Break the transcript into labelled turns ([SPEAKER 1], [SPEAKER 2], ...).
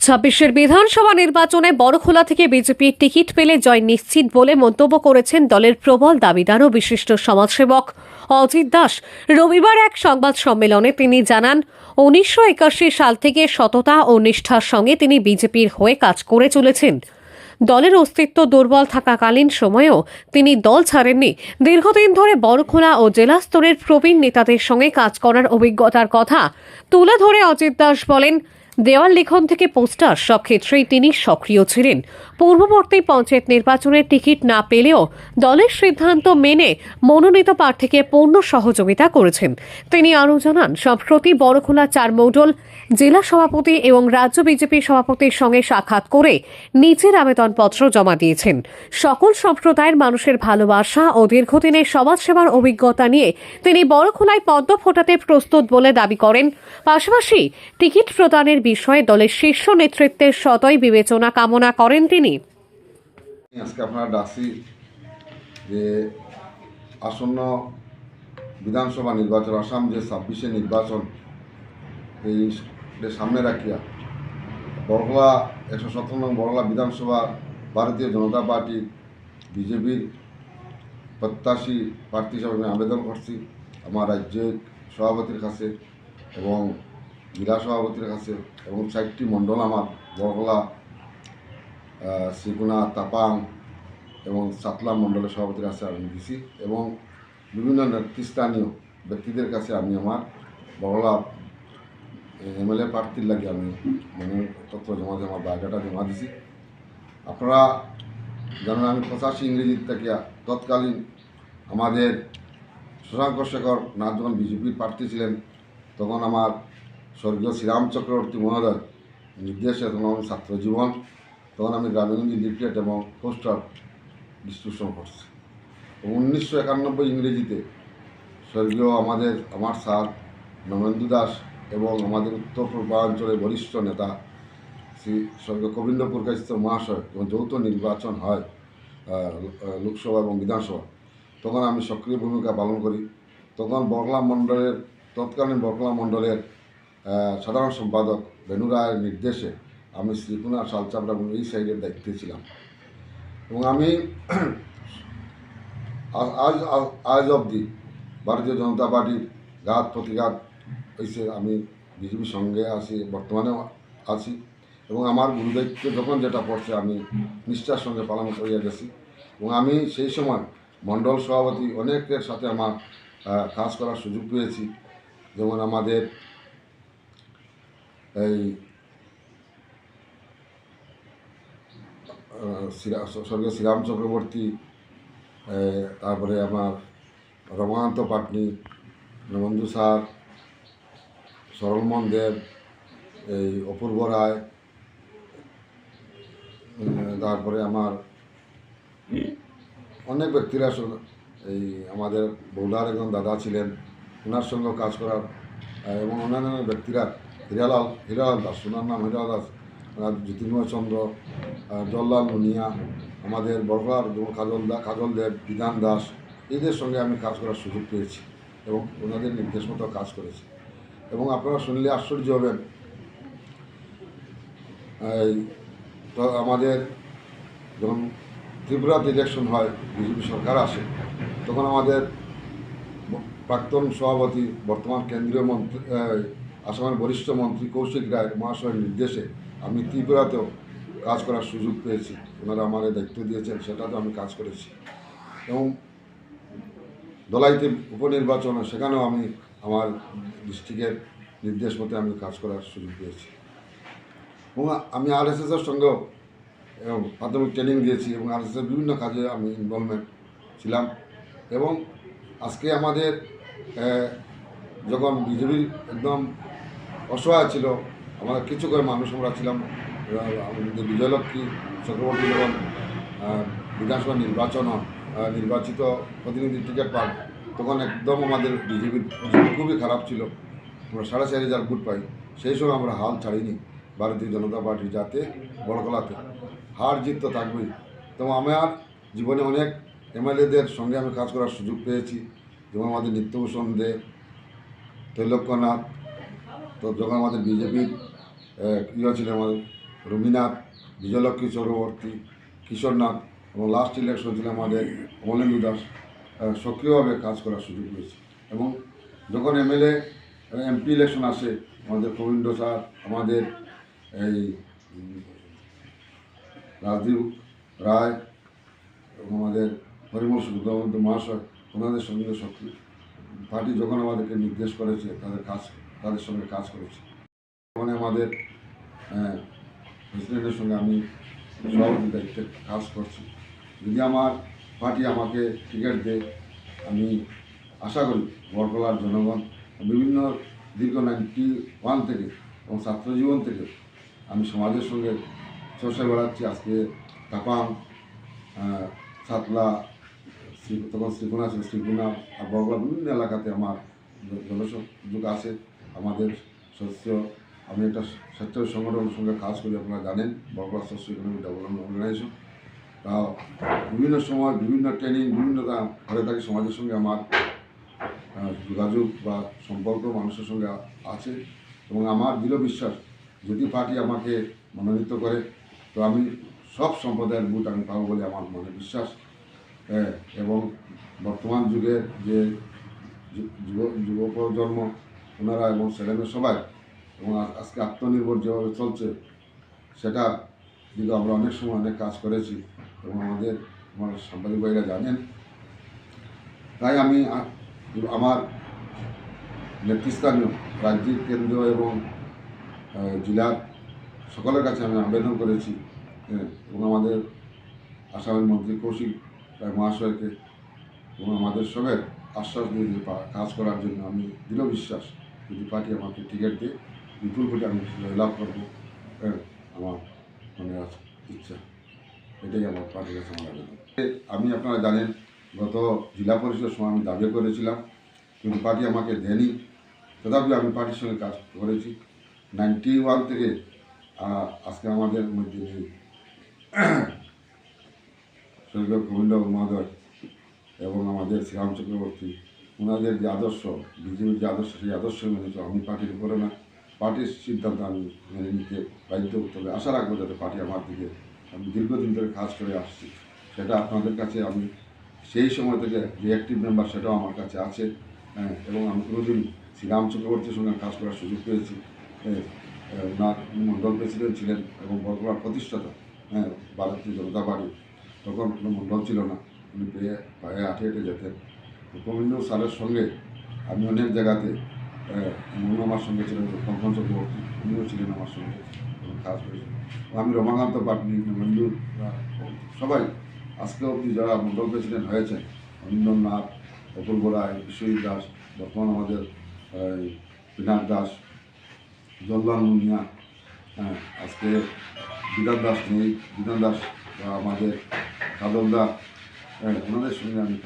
[SPEAKER 1] ছাব্বিশের বিধানসভা নির্বাচনে বড়খোলা থেকে বিজেপির টিকিট পেলে জয় নিশ্চিত বলে মন্তব্য করেছেন দলের প্রবল দাবিদার ও বিশিষ্ট সমাজসেবক অজিত দাস। রবিবার এক সংবাদ সম্মেলনে তিনি জানান, উনিশশো একাশি সাল থেকে সততা ও নিষ্ঠার সঙ্গে তিনি বিজেপির হয়ে কাজ করে চলেছেন। দলের অস্তিত্ব দুর্বল থাকাকালীন সময়েও তিনি দল ছাড়েননি। দীর্ঘদিন ধরে বড়খোলা ও জেলা স্তরের প্রবীণ নেতাদের সঙ্গে কাজ করার অভিজ্ঞতার কথা তুলে ধরে অজিত দাস বলেন দেওয়াল লিখন থেকে পোস্টার, সব ক্ষেত্রেই তিনি সক্রিয় ছিলেন। পূর্ববর্তী পঞ্চায়েত নির্বাচনের টিকিট না পেলেও দলের সিদ্ধান্ত মেনে মনোনীত প্রার্থীকে পূর্ণ সহযোগিতা করেছেন। তিনি আরও জানান, সম্প্রতি বড়খোলা চার মৌডল জেলা সভাপতি এবং রাজ্য বিজেপি সভাপতির সঙ্গে সাক্ষাৎ করে নিজের আবেদনপত্র জমা দিয়েছেন। সকল সম্প্রদায়ের মানুষের ভালোবাসা ও দীর্ঘদিনের সমাজসেবার অভিজ্ঞতা নিয়ে তিনি বড়খোলায় পদ্ম ফোটাতে প্রস্তুত বলে দাবি করেন। পাশাপাশি টিকিট প্রদানের বিষয়ে দলের শীর্ষ নেতৃত্বের সতই বিবেচনা কামনা করেন তিনি।
[SPEAKER 2] আজকে ডাকছি যে আসন্ন বিধানসভা নির্বাচন, আসাম যে ছাব্বিশে নির্বাচন, এই সামনে রাখিয়া বড়লা একশো সতেরো নং বড়লা বিধানসভা ভারতীয় জনতা পার্টি, বিজেপির প্রত্যাশী প্রার্থী হিসাবে আমি আবেদন করছি আমার রাজ্যের সভাপতির কাছে এবং জেলা সভাপতির কাছে এবং চারটি মণ্ডল আমার আহ, শ্রীগুণা তাপাং এবং সাতলা মণ্ডলের সভাপতির কাছে আমি দিছি এবং বিভিন্ন নেতৃস্থানীয় ব্যক্তিদের কাছে আমি আমার বড়লা এমএলএ প্রার্থীর লাগে আমি মানে তথ্য জমা দিয়ে আমার বায়োডাটা জমা দিছি। আপনারা জানেন আমি পঁচাশি ইংরেজির থেকে তৎকালীন আমাদের শশাঙ্ক শেখর নাথ যখন বিজেপির প্রার্থী ছিলেন। তখন আমার স্বর্গীয় শ্রীরাম চক্রবর্তী মহোদয় নির্দেশে তখন আমি ছাত্র জীবন। তখন আমি গ্রামীণগঞ্জ লিফলেট এবং পোস্টার ডিস্ট্রিবিউশন করছি উনিশশো একানব্বই ইংরেজিতে স্বর্গীয় আমাদের, আমার স্যার নমেন্দু দাস এবং আমাদের উত্তর পূর্বাঞ্চলের বরিষ্ঠ নেতা শ্রী স্বর্গীয় গোবিন্দ পুরকাশিত মহাশয় যখন যৌথ নির্বাচন হয় লোকসভা এবং বিধানসভা। তখন আমি সক্রিয় ভূমিকা পালন করি। তখন বরলা মণ্ডলের, তৎকালীন বরলা মণ্ডলের সাধারণ সম্পাদক বেনু রায়ের নির্দেশে আমি শালচাপড়া এবং এই সাইডের দায়িত্বে ছিলাম। এবং আমি আজ আজ- আজ অবধি ভারতীয় জনতা পার্টির ঘাত প্রতিঘাত হয়েছে আমি বিজেপির সঙ্গে আছি, বর্তমানেও আছি। এবং আমার গুরুদায়িত্ব যখন যেটা পড়ছে, আমি নিষ্ঠার সঙ্গে পালন করিয়া গেছি। এবং আমি সেই সময় মণ্ডল সভাপতি অনেকের সাথে আমার কাজ করার সুযোগ পেয়েছি। যেমন আমাদের এই স্বর্গীয় শ্রীরাম চক্রবর্তী তারপরে আমার রমাকান্ত পাটনি নবন্ধু স্যার সরলমন দেব, এই অপূর্ব রায় তারপরে আমার অনেক ব্যক্তিরা এই আমাদের বৌলার একজন দাদা ছিলেন ওনার সঙ্গেও কাজ করার এবং অন্যান্য ব্যক্তিরা হীরালাল হীরালাল দাস, ওনার নাম হীরালাল দাস। জ্যোতির্ময় চন্দ্র জল্লাল মুনিয়া, আমাদের বড়লার যেমন কাজল দা, কাজল দেব, বিধান দাস, এদের সঙ্গে আমি কাজ করার সুযোগ পেয়েছি এবং ওনাদের নির্দেশ মতো কাজ করেছি। এবং আপনারা শুনলে আশ্চর্য হবেন তো আমাদের যখন ত্রিপুরাতে ইলেকশন হয়, বিজেপি সরকার আসে, তখন আমাদের প্রাক্তন সভাপতি, বর্তমান কেন্দ্রীয় মন্ত্রী আসামের বরিষ্ঠ মন্ত্রী কৌশিক রায় মহাশয়ের নির্দেশে আমি ত্রিপুরাতেও কাজ করার সুযোগ পেয়েছি। ওনারা আমার দায়িত্ব দিয়েছেন, সেটাতেও আমি কাজ করেছি। এবং দলাইতে উপনির্বাচনে, সেখানেও আমি আমার ডিস্ট্রিক্টের নির্দেশ মতে আমি কাজ করার সুযোগ পেয়েছি। এবং আমি আরএসএসের সঙ্গেও প্রাথমিক ট্রেনিং দিয়েছি এবং আরএসএসের বিভিন্ন কাজে আমি ইনভলভমেন্ট ছিলাম। এবং আজকে আমাদের যখন বিজেপি একদম অসহায় ছিল। আমরা কিছু করে মানুষ আমরা ছিলাম। আমাদের বিজয়লক্ষ্মী চক্রবর্তী যখন বিধানসভা নির্বাচন নির্বাচিত প্রতিনিধি টিকিট পান তখন একদম আমাদের বিজেপির খুবই খারাপ ছিল। আমরা সাড়ে চার হাজার ভোট পাই। সেই সময় আমরা হাল ছাড়িনি ভারতীয় জনতা পার্টির যাতে বড়কলাতে। হার জিত তো থাকবেই। তো আমার জীবনে অনেক এমএলএদের সঙ্গে আমি কাজ করার সুযোগ পেয়েছি। যেমন আমাদের নিত্যভূষণ দে তৈলক্যনাথ যখন আমাদের বিজেপির ইয়ে ছিল আমাদের রবীনাথ বিজয়লক্ষ্মী চক্রবর্তী কিশোরনাথ এবং লাস্ট ইলেকশন ছিল আমাদের অমলেন্দু দাস সক্রিয়ভাবে কাজ করার সুযোগ পেয়েছি। এবং যখন এমএলএ এমপি ইলেকশন আসে, আমাদের গোবিন্দ স্যার, আমাদের এই রাজীব রায় এবং আমাদের পরিমল সুব্রমণ্য মহাশয়, ওনাদের সঙ্গে সক্রিয়, পার্টি যখন আমাদেরকে নির্দেশ করেছে, তাদের কাজ তাদের সঙ্গে কাজ করেছি। মানে আমাদের প্রেসিডেন্টের সঙ্গে আমি সভাপতি দায়িত্বে কাজ করছি। যদি আমার পার্টি আমাকে টিকিট দেয়, আমি আশা করি বরকলার জনগণ, বিভিন্ন দীর্ঘ নাইনটি ওয়ান থেকে এবং ছাত্র জীবন থেকে আমি সমাজের সঙ্গে চর্চা বেড়াচ্ছি। আজকে তাপাং সাতলা তখন শ্রীকোনা ছিল, শ্রীকোনা আর বরগলা বিভিন্ন এলাকাতে আমার জনসংযোগ আছে। আমাদের শস্য আমি একটা স্বেচ্ছাসেবী সংগঠনের সঙ্গে কাজ করি, আপনারা জানেন বরগলা শস্য ইকোনমিক ডেভেলপমেন্ট অর্গানাইজেশন তা বিভিন্ন সময় বিভিন্ন ট্রেনিং বিভিন্ন ঘরে থাকে, সমাজের সঙ্গে আমার যোগাযোগ বা সম্পর্ক মানুষের সঙ্গে আছে এবং আমার দৃঢ় বিশ্বাস, যদি পার্টি আমাকে মনোনীত করে, তো আমি সব সম্প্রদায়ের ভোট আমি পাবো বলে আমার মনে বিশ্বাস। এবং বর্তমান যুগের যে যুব যুব প্রজন্ম ওনারা এবং ছেলেমেয়ে সবাই এবং আজকে আত্মনির্ভর যেভাবে চলছে, সেটা দিকে আমরা অনেক সময় অনেক কাজ করেছি এবং আমাদের, আমার সাংবাদিক ভাইরা জানেন। তাই আমি আমার নেতৃস্থানীয় রাজ্যিক কেন্দ্র এবং জেলার সকলের কাছে আমি আবেদন করেছি এবং আমাদের আসামের মন্ত্রী কৌশিক রায় মহাশয়কে এবং আমাদের সবের আশ্বাস দিয়ে কাজ করার জন্য আমি দৃঢ় বিশ্বাস যদি পার্টি আমাকে টিকিট দিয়ে বিপুল ভোটে আমি লাভ করব। হ্যাঁ, আমার মনে ইচ্ছা। এটাই আমার পার্টির কাছে আমার আমি আপনারা জানেন গত জেলা পরিষদের সময় আমি দাবি করেছিলাম কিন্তু পার্টি আমাকে দেয়নি। তথাপি আমি পার্টির সঙ্গে কাজ করেছি। নাইনটি ওয়ান থেকে আজকে আমাদের মধ্যে স্বর্গীয় গোবিন্দ মহোদয় এবং আমাদের শ্রীরাম চক্রবর্তী ওনাদের যে আদর্শ বিজেপির যে আদর্শ সেই আদর্শ মেনে চলা। আমি পার্টির উপরে না পার্টির সিদ্ধান্ত আমি মেনে নিতে বাধ্য তবে আশা রাখব যাতে পার্টি আমার দিকে আমি দীর্ঘদিন ধরে কাজ করে আসছি। সেটা আপনাদের কাছে আমি সেই সময় থেকে যে অ্যাক্টিভ মেম্বার সেটাও আমার কাছে আছে। হ্যাঁ, এবং আমি কোনোদিন শ্রীরাম চক্রবর্তীর সঙ্গে কাজ করার সুযোগ পেয়েছি। হ্যাঁ, ওনার মণ্ডল প্রেসিডেন্ট ছিলেন এবং বরকলার প্রতিষ্ঠাতা। হ্যাঁ ভারতীয় জনতা পার্টি। তখন কোনো মণ্ডল ছিল না। উনি পেয়ে পায়ে হাঁটে হেঁটে যেতেন। গোবিন্দ স্যারের সঙ্গে আমি অনেক জায়গাতে মনু আমার সঙ্গে ছিলেন, কঙ্কন চক্রবর্তী, উনিও ছিলেন আমার সঙ্গে কাজ করেছেন আমি রমাকান্ত পাটনি মঞ্জু সবাই, আজকে অবধি যারা মণ্ডল প্রেসিডেন্ট হয়েছেন অরিন্দম নাথ অপূর্ব রায়, বিশ্বজিৎ দাস, বর্তমান আমাদের পিনাক দাস জল্লাল মুনিয়া হ্যাঁ আজকে বিধান দাস নেই, বিধান দাস আমাদের কাদল হ্যাঁ ওনাদের সঙ্গে আমি